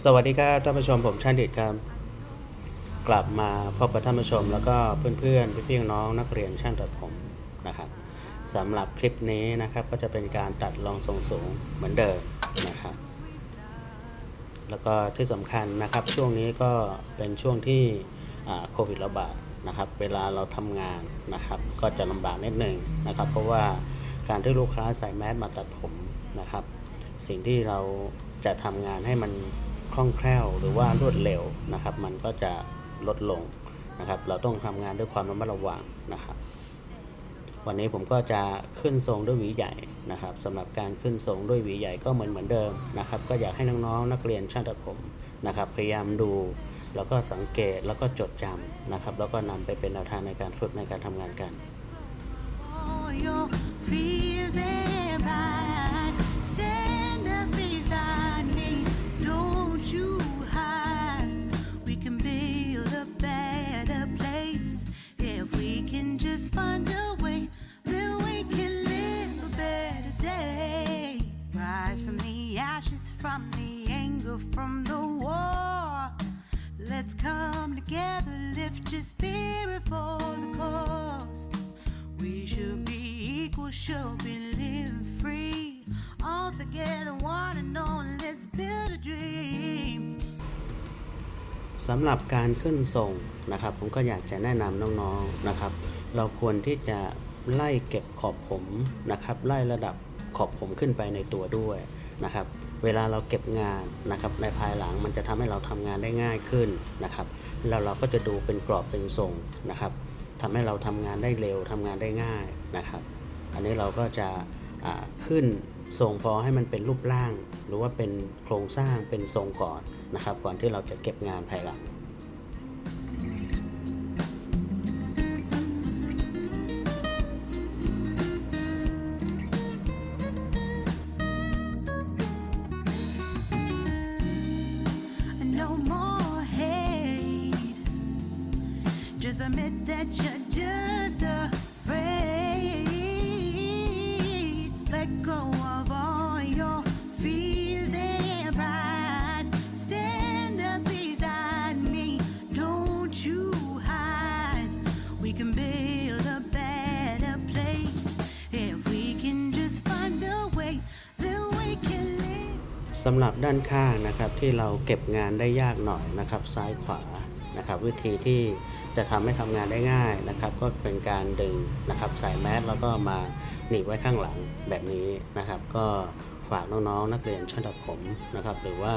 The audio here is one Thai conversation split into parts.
สวัสดีครับท่านผู้ชมผมชาญดิตครับกลับมาพบกับท่านผู้ชม แล้วก็เพื่อนๆพี่ๆน้องนักเรียนช่างตัดผมนะครับสำหรับคลิปนี้นะครับก็จะเป็นการตัดรองทรงสูงเหมือนเดิมนะครับ แล้วก็ที่สำคัญนะครับช่วงนี้ก็เป็นช่วงที่โควิดระบาดนะครับ เวลาเราทำงานนะครับ ก็จะลำบากนิดหนึ่งนะครับ เพราะว่าการที่ลูกค้าใส่แมสมาตัดผมนะครับ สิ่งที่เราจะทำงานให้มัน คล่องแคล่วหรือว่ารวดเร็วนะครับ มันก็จะลดลงนะครับ เราต้องทำงานด้วยความระมัดระวังนะครับ วันนี้ผมก็จะขึ้นทรงด้วยหวีใหญ่นะครับสำหรับการขึ้นทรงด้วยหวีใหญ่ก็เหมือนเหมือนเดิมนะครับ ก็อยากให้น้องๆนักเรียนช่างตัดผมนะครับ พยายามดูแล้วก็สังเกตแล้วก็จดจำนะครับ แล้วก็นำไปเป็นแนวทางในการฝึกในการทำงานกัน find a way. Then we can live a better day. Rise from the ashes, from the anger, from the war. Let's come together, lift your spirit for the cause. We should be equal, should be living free. All together, one and all, let's build a dream. สำหรับการขึ้นทรงนะครับ ผมก็อยากจะแนะนำน้องๆนะครับ เราควรที่จะไล่เก็บขอบผมนะครับ ไล่ระดับขอบผมขึ้นไปในตัวด้วยนะครับ เวลาเราเก็บงานนะครับในภายหลังมันจะทำให้เราทำงานได้ง่ายขึ้นนะครับ แล้วเราก็จะดูเป็นกรอบเป็นทรงนะครับทำให้เราทำงานได้เร็วทำงานได้ง่ายนะครับ อันนี้เราก็จะขึ้นทรงพอให้มันเป็นรูปร่าง หรือว่าเป็นโครงสร้างเป็นทรงก่อนนะครับ ก่อนที่เราจะเก็บงานภายหลัง admit that you're just afraid. Let go of all your fears and pride. Stand up beside me. Don't you hide. We can build a better place if we can just find a way. Then we can live. สำหรับด้านข้างนะครับที่เราเก็บงานได้ยากหน่อยนะครับซ้ายขวานะครับวิธีที่ จะทำให้ทำงานได้ง่ายนะครับ ก็เป็นการดึงนะครับใส่แมสแล้วก็มาหนีบไว้ข้างหลังแบบนี้นะครับ ก็ฝากน้องๆนักเรียนช่างตัดผมนะครับ หรือว่า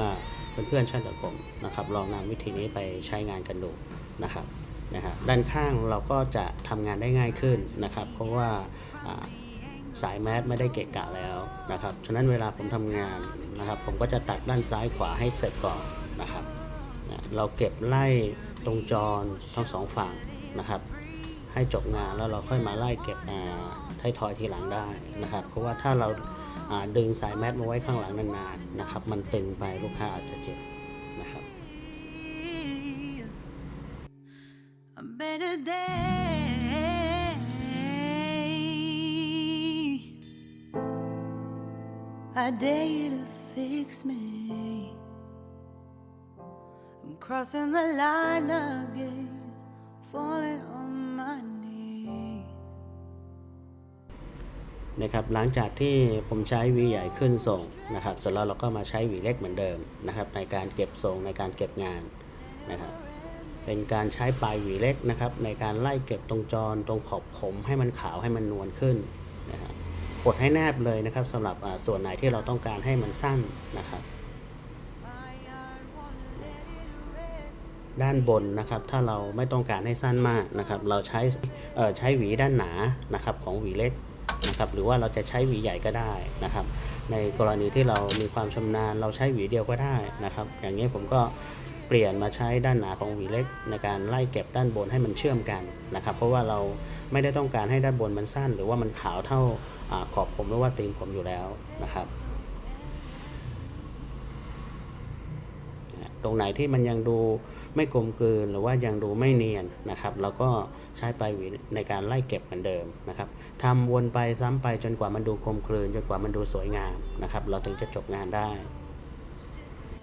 เพื่อนๆช่างตัดผมนะครับ ลองนำวิธีนี้ไปใช้งานกันดูนะครับนะฮะด้านข้างเราก็จะทำงานได้ง่ายขึ้นนะครับ เพราะว่าสายแมสไม่ได้เกะกะแล้วนะครับ ฉะนั้นเวลาผมทำงานนะครับ ผมก็จะตัดด้านซ้ายขวาให้เสร็จก่อนนะครับนะเราเก็บไล่ ตรงจรทั้งสองฝั่งนะครับ ให้จบงานแล้วเราค่อยมาไล่เก็บท้ายทอยทีหลังได้นะครับ เพราะว่าถ้าเราดึงสายแมสมาไว้ข้างหลังนานๆนะครับ มันตึงไปลูกค้าอาจจะเจ็บนะครับ a better day. I dare you to fix me. I'm crossing the line again, falling on my knees. นะครับหลังจากที่ผมใช้วีใหญ่ขึ้นทรงนะครับเสร็จแล้วเราก็มาใช้วีเล็กเหมือนเดิมนะครับในการเก็บทรงในการเก็บงานนะครับเป็นการใช้ปลายวีเล็กนะครับในการไล่เก็บตรงจรตรงขอบผมให้มันขาวให้มันนวลขึ้นนะครับกดให้แนบเลยนะครับสำหรับส่วนไหนที่เราต้องการให้มันสั้นนะครับ ด้านบนนะครับ ถ้าเราไม่ต้องการให้สั้นมากนะครับ เราใช้เอ่อใช้หวีด้านหนานะครับของหวีเล็กนะครับ หรือว่าเราจะใช้หวีใหญ่ก็ได้นะครับ ในกรณีที่เรามีความชำนาญ เราใช้หวีเดียวก็ได้นะครับ อย่างนี้ผมก็เปลี่ยนมาใช้ด้านหนาของหวีเล็ก ในการไล่เก็บด้านบนให้มันเชื่อมกันนะครับ เพราะว่าเราไม่ได้ต้องการให้ด้านบนมันสั้น หรือว่ามันขาวเท่าอขอบผมหรือว่าตีนผมอยู่แล้วนะครับ ตรงไหนที่มันยังดูไม่กลมกลืนหรือว่ายังดูไม่เนียนนะครับเราก็ใช้ปลายหวีในการไล่เก็บเหมือนเดิมนะครับทำวนไปซ้ำไปจนกว่ามันดูกลมกลืน จนกว่ามันดูสวยงามนะครับ เราถึงจะจบงานได้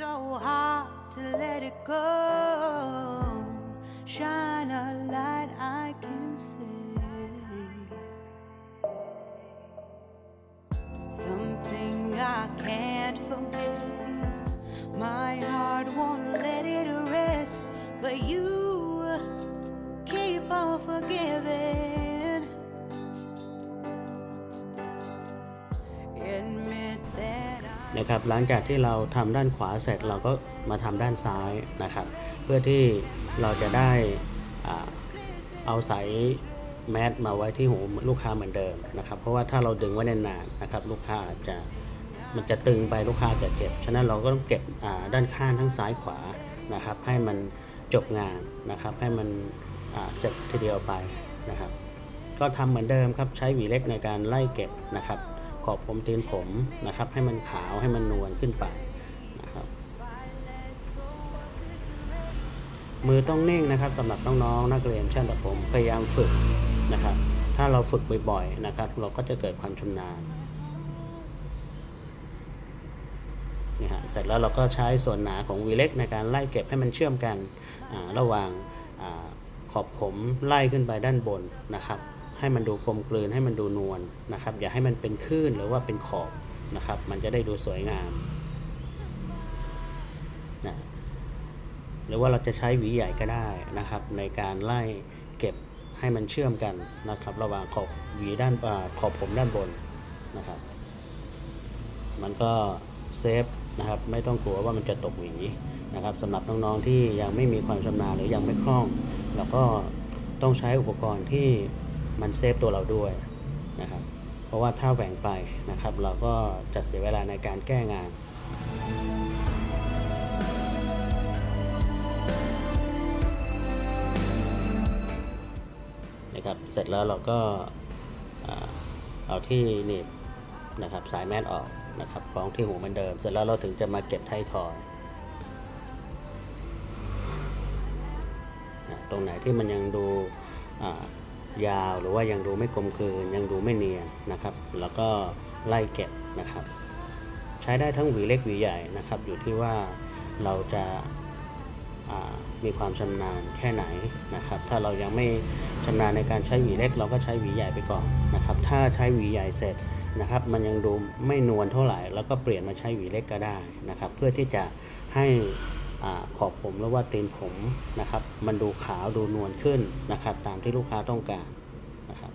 so hard to let it go. Shine a light I can see. Something I can't but you keep on forgiving. Admit that นะครับหลังจากที่เราทำด้านขวาเสร็จเราก็มาทำด้านซ้ายนะครับ เพื่อที่เราจะได้เอาสายแมสมาไว้ที่หูลูกค้าเหมือนเดิมนะครับ เพราะว่าถ้าเราดึงไว้นานๆนะครับ ลูกค้าอาจจะมันจะตึงไปลูกค้าจะเจ็บ ฉะนั้นเราก็ต้องเก็บด้านข้างทั้งซ้ายขวานะครับ ให้มัน จบงานนะครับ ให้มันเสร็จทีเดียวไปนะครับ ก็ทำเหมือนเดิมครับใช้หวีเล็กในการไล่เก็บนะครับ ขอบผมตีนผมนะครับ ให้มันขาวให้มันนวลขึ้นไปนะครับ มือต้องนิ่งนะครับสำหรับน้องๆนักเรียนช่างตัดผมพยายามฝึกนะครับ ถ้าเราฝึกบ่อยๆนะครับ เราก็จะเกิดความชำนาญ นี่ฮะเสร็จแล้วเราก็ใช้ส่วนหนาของวีเล็กในการไล่เก็บให้มันเชื่อมกันระหว่างอขอบผมไล่ขึ้นไปด้านบนนะครับ ให้มันดูกลมกลืนให้มันดูนวลนะครับ อย่าให้มันเป็นคลื่นหรือว่าเป็นขอบนะครับ มันจะได้ดูสวยงามนะหรือว่าเราจะใช้หวีใหญ่ก็ได้นะครับ ในการไล่เก็บให้มันเชื่อมกันนะครับ ระหว่างขอบหวีด้านอขอบผมด้านบนนะครับ มันก็เซฟ นะครับ ไม่ต้องกลัวว่ามันจะตกหวีนะครับสำหรับน้องๆที่ยังไม่มีความชำนาญหรือยังไม่คล่องเราก็ต้องใช้อุปกรณ์ที่มันเซฟตัวเราด้วยนะครับ เพราะว่าถ้าแหว่งไปนะครับ เราก็จะเสียเวลาในการแก้งานนะครับเสร็จแล้วเราก็เอาที่หนีบนะครับสายแมสออก นะครับคล้องที่หูเหมือนเดิม เสร็จแล้วเราถึงจะมาเก็บไททอยนตรงไหนที่มันยังดูยาวหรือว่ายังดูไม่กลมกลืนยังดูไม่เนียนนะครับ แล้วก็ไล่เก็บนะครับ ใช้ได้ทั้งหวีเล็กหวีใหญ่นะครับ อยู่ที่ว่าเราจะามีความชำนาญแค่ไหนนะครับ ถ้าเรายังไม่ชำนาญในการใช้หวีเล็ก เราก็ใช้หวีใหญ่ไปก่อนนะครับ ถ้าใช้หวีใหญ่เสร็จ นะครับ มันยังดูไม่นวลเท่าไหร่ แล้วก็เปลี่ยนมาใช้หวีเล็กก็ได้นะครับ เพื่อที่จะให้ขอบผมหรือว่าตีนผมนะครับ มันดูขาวดูนวลขึ้นนะครับ ตามที่ลูกค้าต้องการนะครับ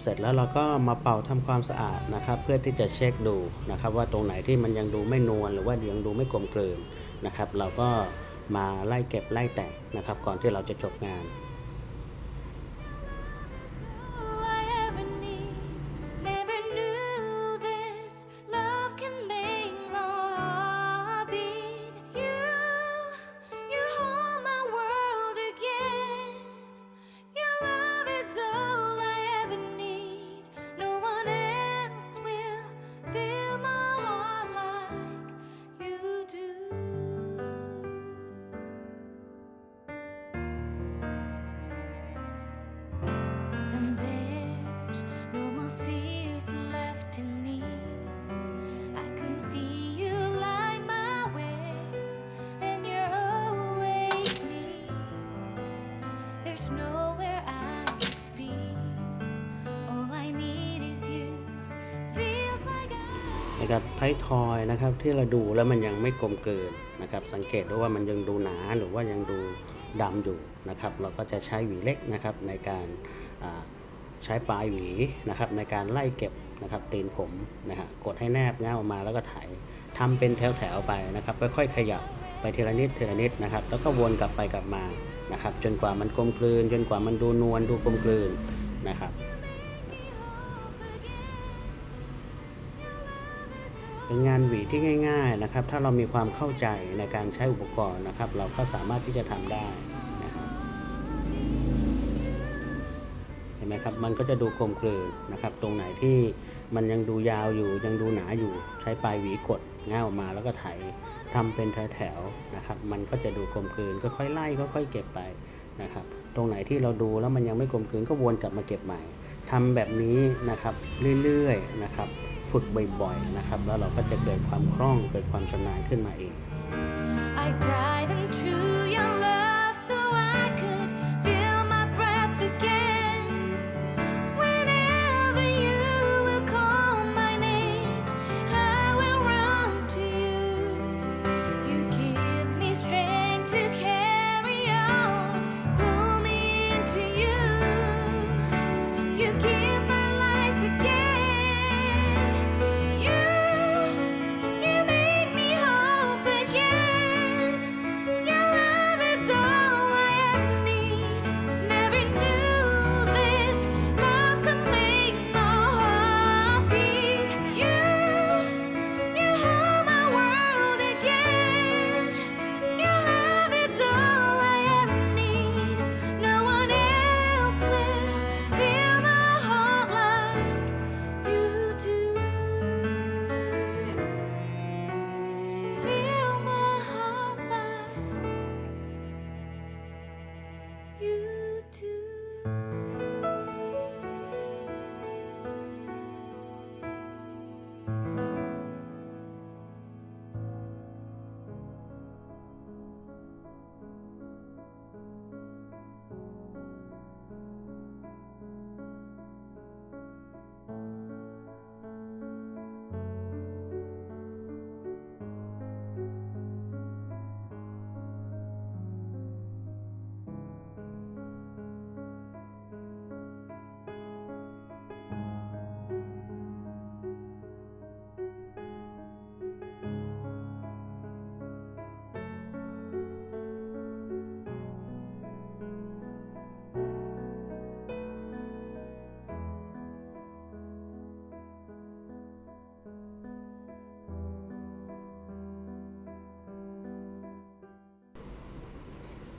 เสร็จแล้วเราก็มาเป่าทำความสะอาดนะครับ เพื่อที่จะเช็คดูนะครับ ว่าตรงไหนที่มันยังดูไม่นวลหรือว่ายังดูไม่กลมกลืนนะครับ เราก็มาไล่เก็บไล่แต่งนะครับ ก่อนที่เราจะจบงานายทอยนะครับที่เราดูแล้วมันยังไม่กลมเกลืนนะครับ สังเกตดูว่ามันยังดูหนาหรือว่ายังดูดำอยู่นะครับ เราก็จะใช้หวีเล็กนะครับในการใช้ปลายหวีนะครับ ในการไล่เก็บนะครับตีนผมนะฮะกดให้แนบเงาออกมาแล้วก็ไถทำเป็นแถวๆไปนะครับค่อยๆขยับไปทีละนิดทีละนิดนะครับ แล้วก็วนกลับไปกลับมานะครับ จนกว่ามันกลมกลืน จนกว่ามันดูนวลดูกลมกลืนนะครับ เป็นงานหวีที่ง่าย ๆนะครับ ถ้าเรามีความเข้าใจในการใช้อุปกรณ์นะครับ เราก็สามารถที่จะทำได้นะครับเห็นไหมครับมันก็จะดูกลมกลืนนะครับ ตรงไหนที่มันยังดูยาวอยู่ ยังดูหนาอยู่ใช้ปลายหวีกดง่ายออกมาแล้วก็ไถทำเป็นแถวๆนะครับ มันก็จะดูกลมกลืนก็ค่อยไล่ก็ค่อยเก็บไปนะครับ ตรงไหนที่เราดูแล้วมันยังไม่กลมกลืนก็วนกลับมาเก็บใหม่ทำแบบนี้นะครับเรื่อยๆนะครับ ฝึกบ่อยๆนะครับ แล้วเราก็จะเกิดความคล่องเกิดความชำนาญขึ้นมาเอง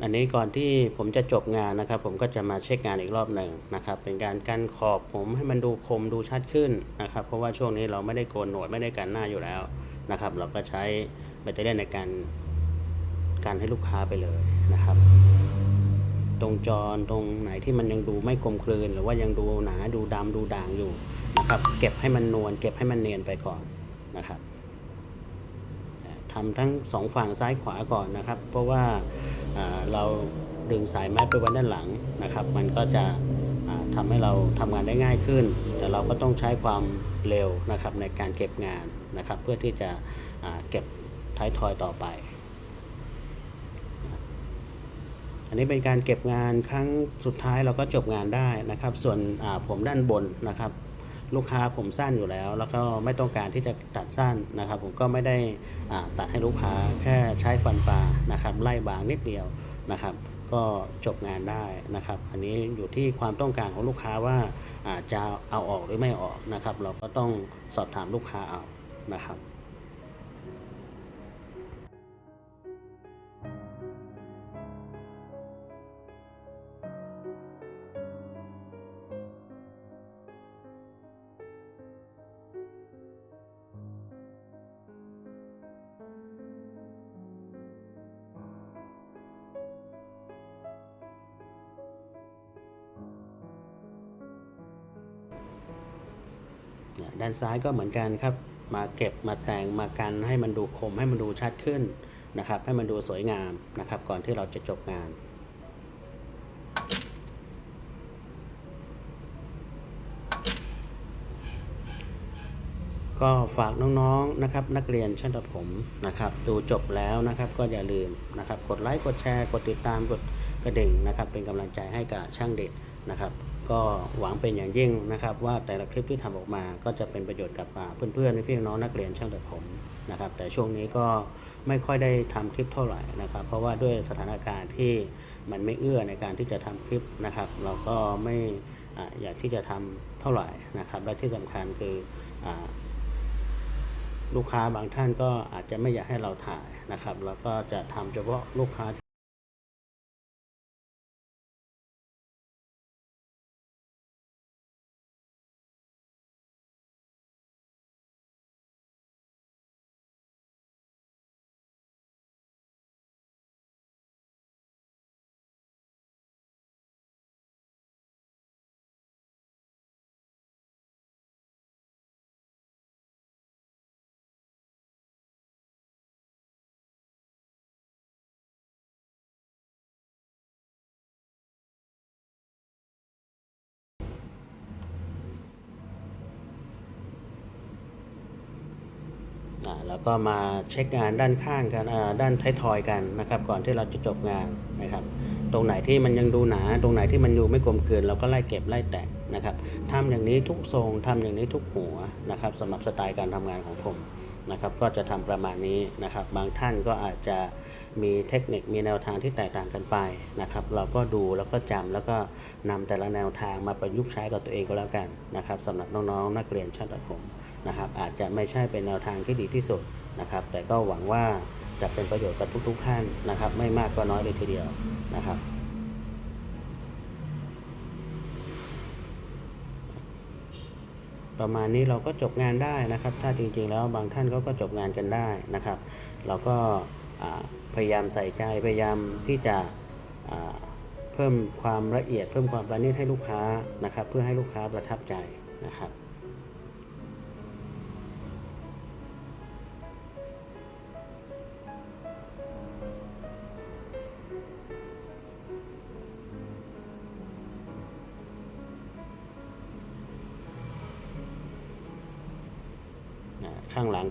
อันนี้ก่อนที่ผมจะจบงานนะครับ ผมก็จะมาเช็คงานอีกรอบหนึ่งนะครับ เป็นการกันขอบผมให้มันดูคมดูชัดขึ้นนะครับ เพราะว่าช่วงนี้เราไม่ได้โกนหนวดไม่ได้กันหน้าอยู่แล้วนะครับ เราก็ใช้แบตเตอรี่ในการการให้ลูกค้าไปเลยนะครับ ตรงจอตรงไหนที่มันยังดูไม่กลมกลืน หรือว่ายังดูหนาดูดำดูด่างอยู่นะครับ เก็บให้มันนวลเก็บให้มันเนียนไปก่อนนะครับทำทั้งสองฝั่งซ้ายขวาก่อนนะครับ เพราะว่า เราดึงสายแมสไปไว้ด้านหลังนะครับ มันก็จะอ่าทำให้เราทำงานได้ง่ายขึ้น แต่เราก็ต้องใช้ความเร็วนะครับในการเก็บงานนะครับ เพื่อที่จะเก็บท้ายทอยต่อไป อันนี้เป็นการเก็บงานครั้งสุดท้ายเราก็จบงานได้นะครับ ส่วนผมด้านบนนะครับ ลูกค้าผมสั้นอยู่แล้ว แล้วก็ไม่ต้องการที่จะตัดสั้นนะครับ ผมก็ไม่ได้ตัดให้ลูกค้าแค่ใช้ฟันปลานะครับ ไล่บางนิดเดียวนะครับ ก็จบงานได้นะครับ อันนี้อยู่ที่ความต้องการของลูกค้าว่าจะเอาออกหรือไม่ออกนะครับ เราก็ต้องสอบถามลูกค้าเอานะครับายก็เหมือนกันครับ มาเก็บมาแต่งมากันให้มันดูคมให้มันดูชัดขึ้นนะครับ ให้มันดูสวยงามนะครับ ก่อนที่เราจะจบงานก็ฝากน้องๆนะครับ นักเรียนชั้นประถมนะครับ ดูจบแล้วนะครับ ก็อย่าลืมนะครับ กดไลค์กดแชร์ กดติดตามกดกระดิ่งนะครับ เป็นกำลังใจให้กับช่างเด็กนะครับ ก็หวังเป็นอย่างยิ่งนะครับ ว่าแต่ละคลิปที่ทำออกมาก็จะเป็นประโยชน์กับอ่าเพื่อนๆพี่น้องนักเรียนช่างตัดผมนะครับ แต่ช่วงนี้ก็ไม่ค่อยได้ทำคลิปเท่าไหร่นะครับ เพราะว่าด้วยสถานการณ์ที่มันไม่เอื้อในการที่จะทำคลิปนะครับ เราก็ไม่อยากที่จะทำเท่าไหร่นะครับ และที่สำคัญคืออลูกค้าบางท่านก็อาจจะไม่อยากให้เราถ่ายนะครับ เราก็จะทำเฉพาะลูกค้า แล้วก็มาเช็คงานด้านข้างกันด้านท้ายทอยกันนะครับ ก่อนที่เราจะจบงานนะครับ ตรงไหนที่มันยังดูหนา ตรงไหนที่มันอยู่ไม่กลมกลืนเราก็ไล่เก็บไล่แตะนะครับทำอย่างนี้ทุกทรงทำอย่างนี้ทุกหัวนะครับสำหรับสไตล์การทำงานของผมนะครับก็จะทำประมาณนี้นะครับ บางท่านก็อาจจะมีเทคนิคมีแนวทางที่แตกต่างกันไปนะครับ เราก็ดูแล้วก็จำแล้วก็นำแต่ละแนวทางมาประยุกต์ใช้กับตัวเองก็แล้วกันนะครับสำหรับน้องๆนักเรียนช่างตัดผม นะครับ อาจจะไม่ใช่เป็นแนวทางที่ดีที่สุดนะครับ แต่ก็หวังว่าจะเป็นประโยชน์กับทุกๆท่านนะครับ ไม่มากก็น้อยเลยทีเดียวนะครับประมาณนี้เราก็จบงานได้นะครับ ถ้าจริงๆแล้วบางท่านเขาก็จบงานกันได้นะครับ เราก็พยายามใส่ใจพยายามที่จะเพิ่มความละเอียด เพิ่มความประณีตให้ลูกค้านะครับ เพื่อให้ลูกค้าประทับใจนะครับ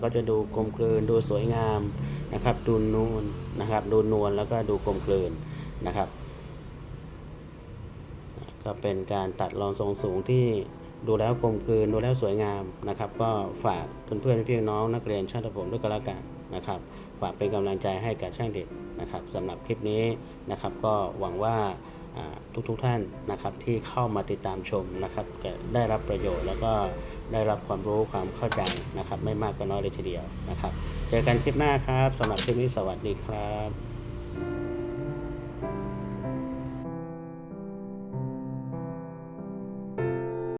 ก็จะดูกลมกลืนดูสวยงามนะครับ ดูนูนนะครับ ดูนวลแล้วก็ดูกลมกลืนนะครับ ก็เป็นการตัดรอนทรงสูงที่ดูแล้วกลมกลืนดูแล้วสวยงามนะครับ ก็ฝากเพื่อนๆพี่น้องนักเรียนช่างตัดผมด้วยกันล้วกันนะครับ ฝากเป็นกำลังใจให้กับช่างเด็กนะครับสำหรับคลิปนี้นะครับ ก็หวังว่าทุกๆท่านนะครับที่เข้ามาติดตามชมนะครับจะได้รับประโยชน์แล้วก็ ได้รับความรู้ความเข้าใจนะครับ ไม่มากก็น้อยเลยทีเดียวนะครับ เจอกันคลิปหน้าครับสำหรับคลิปนี้สวัสดีครับ